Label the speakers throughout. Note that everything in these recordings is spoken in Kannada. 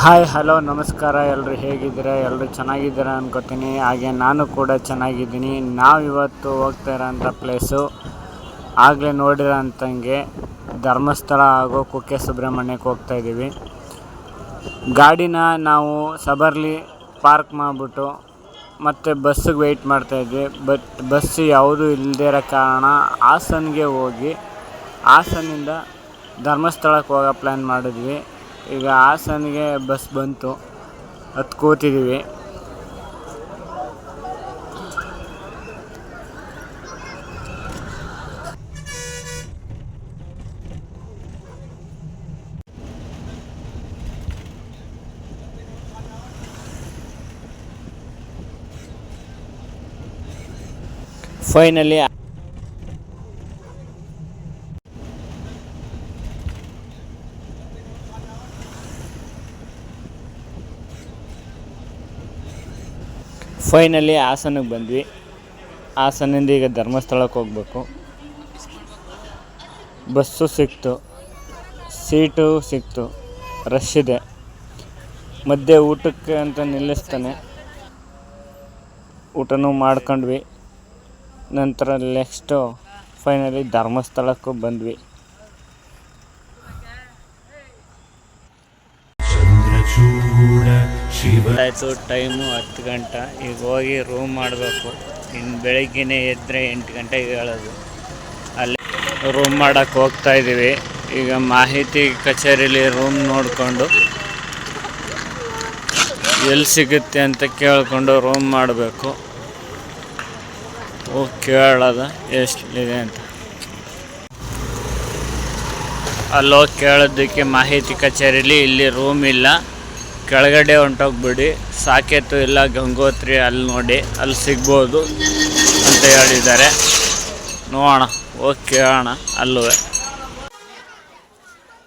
Speaker 1: ಹಾಯ್, ಹಲೋ, ನಮಸ್ಕಾರ. ಎಲ್ಲರೂ ಹೇಗಿದ್ದೀರಾ? ಎಲ್ಲರೂ ಚೆನ್ನಾಗಿದ್ದೀರಾ ಅನ್ಕೋತೀನಿ. ಹಾಗೆ ನಾನು ಕೂಡ ಚೆನ್ನಾಗಿದ್ದೀನಿ. ನಾವು ಇವತ್ತು ಹೋಗ್ತಾ ಇರೋಂಥ ಪ್ಲೇಸು ಆಗಲೇ ನೋಡಿರೋಂಥಂಗೆ ಧರ್ಮಸ್ಥಳ ಹಾಗೂ ಕುಕ್ಕೆ ಸುಬ್ರಹ್ಮಣ್ಯಕ್ಕೆ ಹೋಗ್ತಾ ಇದ್ದೀವಿ. ಗಾಡಿನ ನಾವು ಸಬರ್ಲಿ ಪಾರ್ಕ್ ಮಾಡಿಬಿಟ್ಟು ಮತ್ತು ಬಸ್ಸಿಗೆ ವೆಯ್ಟ್ ಮಾಡ್ತಾಯಿದ್ವಿ ಬಟ್ ಬಸ್ ಯಾವುದೂ ಇಲ್ಲದೇ ಇರೋ ಕಾರಣ ಹಾಸನ್ಗೆ ಹೋಗಿ ಹಾಸನಿಂದ ಧರ್ಮಸ್ಥಳಕ್ಕೆ ಹೋಗೋ ಪ್ಲ್ಯಾನ್ ಮಾಡಿದ್ವಿ. ಈಗ ಹಾಸನಿಗೆ ಬಸ್ ಬಂತು. ಹತ್ತು ಕೂತಿದ್ದೀವಿ ಫೈನಲಿ ಫೈನಲಿ ಹಾಸನಕ್ಕೆ ಬಂದ್ವಿ. ಹಾಸನಿಂದ ಈಗ ಧರ್ಮಸ್ಥಳಕ್ಕೆ ಹೋಗ್ಬೇಕು. ಬಸ್ಸು ಸಿಕ್ತು. ಸೀಟು ಸಿಕ್ತು. ರಶ್ ಇದೆ. ಮಧ್ಯೆ ಊಟಕ್ಕೆ ಅಂತ ನಿಲ್ಲಿಸ್ತಾನೆ. ಊಟನೂ ಮಾಡ್ಕೊಂಡ್ವಿ. ನಂತರ ನೆಕ್ಸ್ಟು ಫೈನಲಿ ಧರ್ಮಸ್ಥಳಕ್ಕೂ ಬಂದ್ವಿ. ಆಯಿತು ಟೈಮು ಹತ್ತು ಗಂಟೆ. ಈಗ ಹೋಗಿ ರೂಮ್ ಮಾಡಬೇಕು. ಇನ್ನು ಬೆಳಗ್ಗೆನೇ ಎದ್ದರೆ ಎಂಟು ಗಂಟೆಗೆ ಹೇಳೋದು. ಅಲ್ಲಿ ರೂಮ್ ಮಾಡೋಕ್ಕೆ ಹೋಗ್ತಾ ಇದ್ದೀವಿ ಈಗ ಮಾಹಿತಿ ಕಚೇರಿಲಿ ರೂಮ್ ನೋಡಿಕೊಂಡು ಎಲ್ಲಿ ಸಿಗುತ್ತೆ ಅಂತ ಕೇಳಿಕೊಂಡು ರೂಮ್ ಮಾಡಬೇಕು. ಹೋಗಿ ಕೇಳೋದ ಎಷ್ಟಿದೆ ಅಂತ. ಅಲ್ಲೋಗಿ ಕೇಳೋದಕ್ಕೆ ಮಾಹಿತಿ ಕಚೇರಿಲಿ ಇಲ್ಲಿ ರೂಮ್ ಇಲ್ಲ. ಕೆಳಗಡೆ ಹೊಂಟೋಗ್ಬಿಡಿ. ಸಾಕೇತು ಇಲ್ಲ, ಗಂಗೋತ್ರಿ ಅಲ್ಲಿ ನೋಡಿ, ಅಲ್ಲಿ ಸಿಗ್ಬೋದು ಅಂತ ಹೇಳಿದ್ದಾರೆ. ನೋಡೋಣ, ಹೋಗಿ ಕೇಳೋಣ ಅಲ್ಲೂ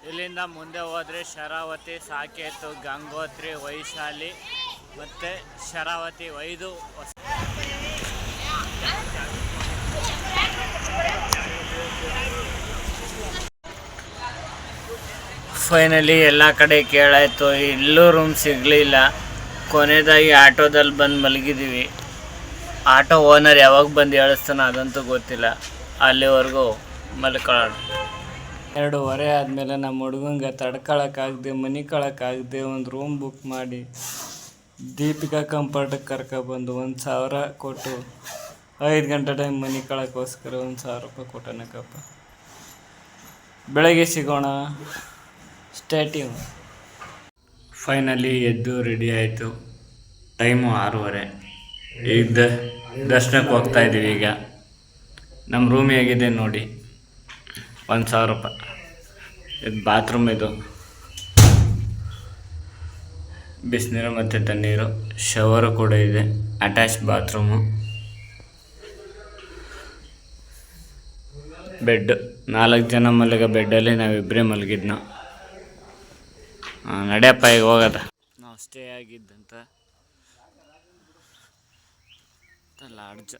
Speaker 1: ಇಲ್ಲಿಂದ ಮುಂದೆ ಹೋದರೆ ಶರಾವತಿ, ಸಾಕೇತು, ಗಂಗೋತ್ರಿ, ವೈಶಾಲಿ ಮತ್ತು ಶರಾವತಿ ವೈದು ಫೈನಲಿ ಎಲ್ಲ ಕಡೆ ಕೇಳಾಯಿತು. ಎಲ್ಲೂ ರೂಮ್ ಸಿಗಲಿಲ್ಲ. ಕೊನೆಯದಾಗಿ ಆಟೋದಲ್ಲಿ ಬಂದು ಮಲಗಿದ್ದೀವಿ ಆಟೋ ಓನರ್ ಯಾವಾಗ ಬಂದು ಹೇಳಿಸ್ತಾನೋ ಅದಂತೂ ಗೊತ್ತಿಲ್ಲ. ಅಲ್ಲಿವರೆಗೂ ಮಲ್ಕೊಳ್ಳೋಣ. ಎರಡೂವರೆ ಆದಮೇಲೆ ನಮ್ಮ ಹುಡುಗಂಗೆ ತಡ್ಕೊಳಕ್ಕಾಗದೆ, ಮನಿಕೊಳಕ್ಕಾಗದೆ ಒಂದು ರೂಮ್ ಬುಕ್ ಮಾಡಿ ದೀಪಿಕಾ ಕಂಫರ್ಟಿಗೆ ಕರ್ಕೊಬಂದು ಒಂದು ಸಾವಿರ ಕೊಟ್ಟು, ಐದು ಗಂಟೆ ಟೈಮ್ ಮನಿಕೊಳಕ್ಕೋಸ್ಕರ ಒಂದು ಸಾವಿರ ರೂಪಾಯಿ ಕೊಟ್ಟನಕಪ್ಪ ಬೆಳಗ್ಗೆ ಸಿಗೋಣ. ಸ್ಟ್ಯಾಟ್ಯೂ ಫೈನಲಿ ಎದ್ದು ರೆಡಿ ಆಯಿತು. ಟೈಮು ಆರೂವರೆ. ಈಗ ದರ್ಶನಕ್ಕೆ ಹೋಗ್ತಾ ಇದ್ದೀವಿ ಈಗ. ನಮ್ಮ ರೂಮ್ ಹೇಗಿದೆ ನೋಡಿ. ಒಂದು ಸಾವಿರ ರೂಪಾಯಿ. ಇದು ಬಾತ್ರೂಮ್ ಇದು. ಬಿಸಿನೀರು ಮತ್ತು ತಣ್ಣೀರು. ಶವರು ಕೂಡ ಇದೆ. ಅಟ್ಯಾಚ್ ಬಾತ್ರೂಮು ಬೆಡ್ ನಾಲ್ಕು ಜನ ಮಲಗ ಬೆಡ್ಡಲ್ಲಿ ನಾವಿಬ್ಬರೇ ಮಲಗಿದ್ನೋ. ನಡೆಯಪ್ಪ ಈಗ ಹೋಗೋದ. ನಾವು ಸ್ಟೇ ಆಗಿದ್ದಂತ ಲಾಡ್ಜ್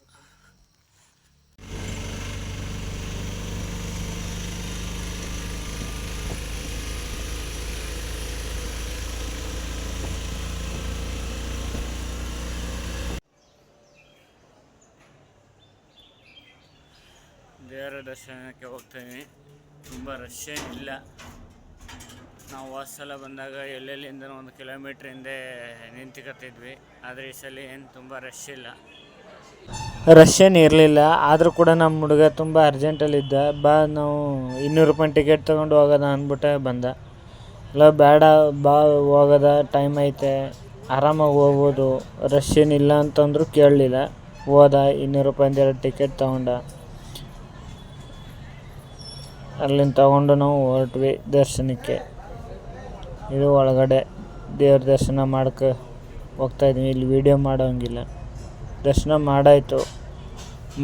Speaker 1: ದೇವರ ದರ್ಶನಕ್ಕೆ ಹೋಗ್ತೀನಿ. ತುಂಬ ರಶ್ ಏನಿಲ್ಲ. ನಾವು ಹೋದ ಸಲ ಬಂದಾಗ ಎಲ್ಲೆಲ್ಲಿಂದ ಒಂದು ಕಿಲೋಮೀಟ್ರ್ ಹಿಂದೆ ನಿಂತ್ಕೊತಿದ್ವಿ ಆದರೆ ಈ ಸಲ ಏನು ತುಂಬ ರಶ್ ಇಲ್ಲ. ರಶ್ ಏನು ಇರಲಿಲ್ಲ. ಆದರೂ ಕೂಡ ನಮ್ಮ ಹುಡುಗ ತುಂಬ ಅರ್ಜೆಂಟಲ್ಲಿದ್ದ ಬಾ, ನಾವು ಇನ್ನೂರು ರೂಪಾಯಿ ಟಿಕೆಟ್ ತೊಗೊಂಡು ಹೋಗೋದ ಅಂದ್ಬಿಟ್ಟೆ ಬಂದ. ಇಲ್ಲ, ಬೇಡ, ಬಾ, ಹೋಗೋದ ಟೈಮ್ ಐತೆ. ಆರಾಮಾಗಿ ಹೋಗ್ಬೋದು. ರಶ್ ಏನಿಲ್ಲ ಅಂತಂದ್ರು ಕೇಳಲಿಲ್ಲ. ಹೋದ, ಇನ್ನೂರು ರೂಪಾಯಿಂದ ಎರಡು ಟಿಕೆಟ್ ತೊಗೊಂಡ. ಅಲ್ಲಿಂದ ತಗೊಂಡು ನಾವು ಹೊರಟ್ವಿ ದರ್ಶನಕ್ಕೆ. ಇದು ಒಳಗಡೆ ದೇವ್ರ ದರ್ಶನ ಮಾಡ್ಕೊ ಹೋಗ್ತಾಯಿದ್ವಿ ಇಲ್ಲಿ ವೀಡಿಯೋ ಮಾಡೋಂಗಿಲ್ಲ. ದರ್ಶನ ಮಾಡಾಯಿತು.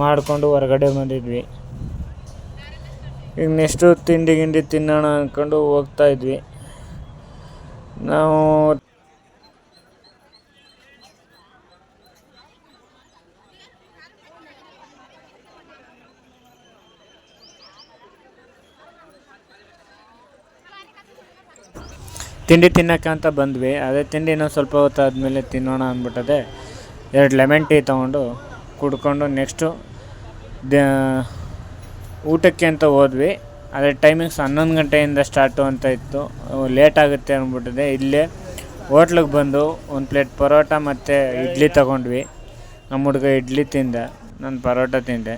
Speaker 1: ಮಾಡಿಕೊಂಡು ಹೊರಗಡೆ ಬಂದಿದ್ವಿ. ಈಗ ನೆಕ್ಸ್ಟು ತಿಂಡಿ ಗಿಂಡಿ ತಿನ್ನೋಣ ಅಂದ್ಕೊಂಡು ಹೋಗ್ತಾಯಿದ್ವಿ ನಾವು ತಿಂಡಿ ತಿನ್ನೋಕೆ ಅಂತ ಬಂದ್ವಿ, ಅದೇ ತಿಂಡಿ ಇನ್ನೊಂದು ಸ್ವಲ್ಪ ಹೊತ್ತು ಆದಮೇಲೆ ತಿನ್ನೋಣ ಅಂದ್ಬಿಟ್ಟದೆ, ಎರಡು ಲೆಮನ್ ಟೀ ತೊಗೊಂಡು ಕುಡ್ಕೊಂಡು ನೆಕ್ಸ್ಟು ದ, ಊಟಕ್ಕೆ ಅಂತ ಹೋದ್ವಿ, ಅದೇ ಟೈಮಿಂಗ್ಸ್ ಹನ್ನೊಂದು ಗಂಟೆಯಿಂದ ಸ್ಟಾರ್ಟು ಅಂತ ಇತ್ತು ಲೇಟ್ ಆಗುತ್ತೆ ಅಂದ್ಬಿಟ್ಟಿದೆ, ಇಲ್ಲೇ ಹೋಟ್ಲಿಗೆ ಬಂದು ಒಂದು ಪ್ಲೇಟ್ ಪರೋಟ ಮತ್ತು ಇಡ್ಲಿ ತೊಗೊಂಡ್ವಿ ನಮ್ಮ ಹುಡುಗ ಇಡ್ಲಿ ತಿಂದ, ನಾನು ಪರೋಟ ತಿಂದೆ.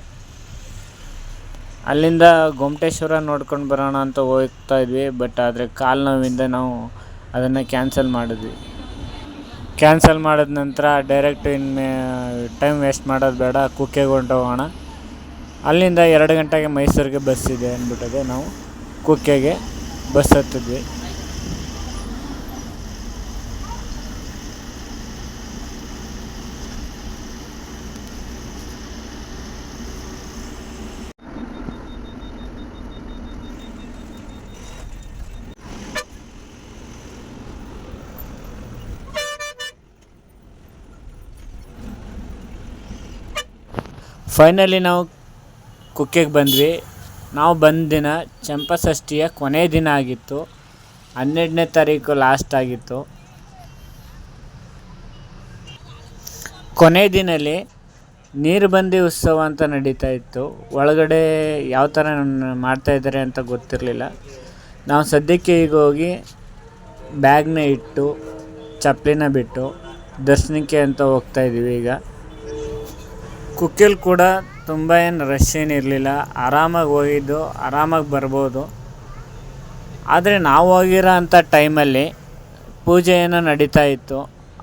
Speaker 1: ಅಲ್ಲಿಂದ ಗೊಮಟೇಶ್ವರ ನೋಡ್ಕೊಂಡು ಬರೋಣ ಅಂತ ಹೋಗ್ತಾ ಇದ್ವಿ ಬಟ್ ಆದರೆ ಕಾಲು ನೋವಿಂದ ನಾವು ಅದನ್ನು ಕ್ಯಾನ್ಸಲ್ ಮಾಡಿದ್ವಿ. ಕ್ಯಾನ್ಸಲ್ ಮಾಡಿದ ನಂತರ ಡೈರೆಕ್ಟ್ ಇನ್ನು ಟೈಮ್ ವೇಸ್ಟ್ ಮಾಡೋದು ಬೇಡ ಕುಕ್ಕೆಗೆ ಹೊಂಟೋಗೋಣ ಅಲ್ಲಿಂದ ಎರಡು ಗಂಟೆಗೆ ಮೈಸೂರಿಗೆ ಬಸ್ ಇದೆ ಅಂದ್ಬಿಟ್ಟದೆ ನಾವು ಕುಕ್ಕೆಗೆ ಬಸ್ ಹತ್ತಿದ್ವಿ. ಫೈನಲಿ ನಾವು ಕುಕ್ಕೆಗೆ ಬಂದ್ವಿ. ನಾವು ಬಂದ ದಿನ ಚಂಪಷಷ್ಠಿಯ ಕೊನೆಯ ದಿನ ಆಗಿತ್ತು. ಹನ್ನೆರಡನೇ ತಾರೀಕು ಲಾಸ್ಟ್ ಆಗಿತ್ತು. ಕೊನೆ ದಿನಲ್ಲಿ ನೀರು ಬಂದಿ ಉತ್ಸವ ಅಂತ ನಡೀತಾ ಇತ್ತು. ಒಳಗಡೆ ಯಾವ ಥರ ಮಾಡ್ತಾ ಇದ್ದಾರೆ ಅಂತ ಗೊತ್ತಿರಲಿಲ್ಲ. ನಾವು ಸದ್ಯಕ್ಕೆ ಈಗ ಹೋಗಿ ಬ್ಯಾಗ್ನ ಇಟ್ಟು, ಚಪ್ಪಲಿನ ಬಿಟ್ಟು, ದರ್ಶನಕ್ಕೆ ಅಂತ ಹೋಗ್ತಾ ಇದ್ದೀವಿ ಈಗ. ಕುಕ್ಕೆಲ್ ಕೂಡ ತುಂಬ ಏನು ರಶ್ ಏನಿರಲಿಲ್ಲ ಆರಾಮಾಗಿ ಹೋಗಿದ್ದು, ಆರಾಮಾಗಿ ಬರ್ಬೋದು. ಆದರೆ ನಾವು ಹೋಗಿರೋ ಅಂಥ ಟೈಮಲ್ಲಿ ಪೂಜೆ ಏನೋ ನಡೀತಾ ಇತ್ತು.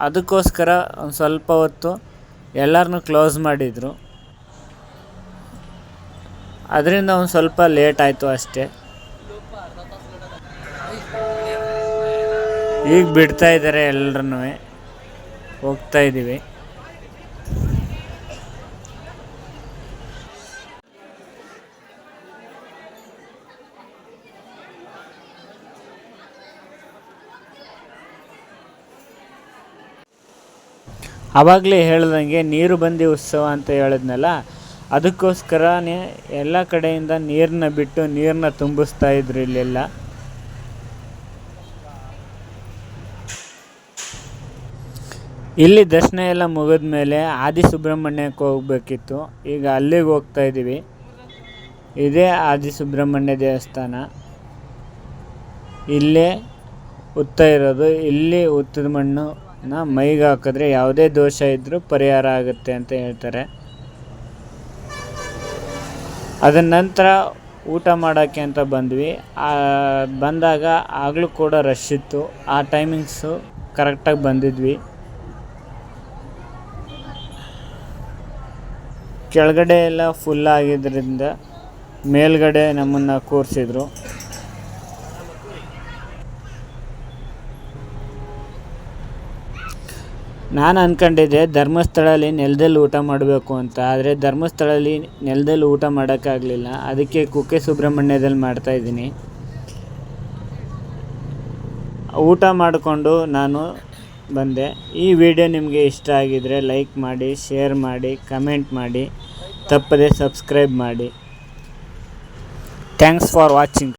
Speaker 1: ಅದಕ್ಕೋಸ್ಕರ ಒಂದು ಸ್ವಲ್ಪ ಹೊತ್ತು ಎಲ್ಲರನ್ನೂ ಕ್ಲೋಸ್ ಮಾಡಿದರು. ಅದರಿಂದ ಒಂದು ಸ್ವಲ್ಪ ಲೇಟ್ ಆಯಿತು ಅಷ್ಟೇ. ಈಗ ಬಿಡ್ತಾ ಇದ್ದಾರೆ ಎಲ್ಲರನ್ನೂ ಹೋಗ್ತಾ ಇದ್ದೀವಿ ಆವಾಗಲೇ ಹೇಳ್ದಂಗೆ ನೀರು ಬಂದಿ ಉತ್ಸವ ಅಂತ ಹೇಳಿದ್ನಲ್ಲ, ಅದಕ್ಕೋಸ್ಕರನೇ ಎಲ್ಲ ಕಡೆಯಿಂದ ನೀರನ್ನ ಬಿಟ್ಟು ನೀರನ್ನ ತುಂಬಿಸ್ತಾ ಇದ್ರು ಇಲ್ಲೆಲ್ಲ. ಇಲ್ಲಿ ದರ್ಶನ ಎಲ್ಲ ಮುಗಿದ ಮೇಲೆ ಆದಿ ಹೋಗ್ಬೇಕಿತ್ತು. ಈಗ ಅಲ್ಲಿಗೆ ಹೋಗ್ತಾ ಇದ್ದೀವಿ. ಇದೇ ಆದಿ ಸುಬ್ರಹ್ಮಣ್ಯ ದೇವಸ್ಥಾನ. ಇಲ್ಲೇ ಉತ್ತ ಇರೋದು. ಇಲ್ಲಿ ಉತ್ತದ ಮಣ್ಣನ್ನ ಮೈಗೆ ಹಾಕಿದ್ರೆ ಯಾವುದೇ ದೋಷ ಇದ್ದರೂ ಪರಿಹಾರ ಆಗುತ್ತೆ ಅಂತ ಹೇಳ್ತಾರೆ. ಅದರ ನಂತರ ಊಟ ಮಾಡೋಕ್ಕೆ ಅಂತ ಬಂದ್ವಿ. ಬಂದಾಗ ಆಗಲೂ ಕೂಡ ರಶ್ ಇತ್ತು. ಆ ಟೈಮಿಂಗ್ಸು ಕರೆಕ್ಟಾಗಿ ಬಂದಿದ್ವಿ. ಕೆಳಗಡೆ ಎಲ್ಲ ಫುಲ್ ಆಗಿದ್ದರಿಂದ ಮೇಲ್ಗಡೆ ನಮ್ಮನ್ನು ಕೂರಿಸಿದ್ರು. ನಾನು ಅಂದ್ಕೊಂಡಿದ್ದೆ ಧರ್ಮಸ್ಥಳದಲ್ಲಿ ನೆಲದಲ್ಲಿ ಊಟ ಮಾಡಬೇಕು ಅಂತ. ಆದರೆ ಧರ್ಮಸ್ಥಳದಲ್ಲಿ ನೆಲದಲ್ಲಿ ಊಟ ಮಾಡೋಕ್ಕಾಗಲಿಲ್ಲ. ಅದಕ್ಕೆ ಕುಕ್ಕೆ ಸುಬ್ರಹ್ಮಣ್ಯದಲ್ಲಿ ಮಾಡ್ತಾಯಿದ್ದೀನಿ ಊಟ ಮಾಡಿಕೊಂಡು ನಾನು ಬಂದೆ. ಈ ವಿಡಿಯೋ ನಿಮಗೆ ಇಷ್ಟ ಆಗಿದರೆ ಲೈಕ್ ಮಾಡಿ, ಶೇರ್ ಮಾಡಿ, ಕಮೆಂಟ್ ಮಾಡಿ. ತಪ್ಪದೆ ಸಬ್ಸ್ಕ್ರೈಬ್ ಮಾಡಿ. Thanks for watching.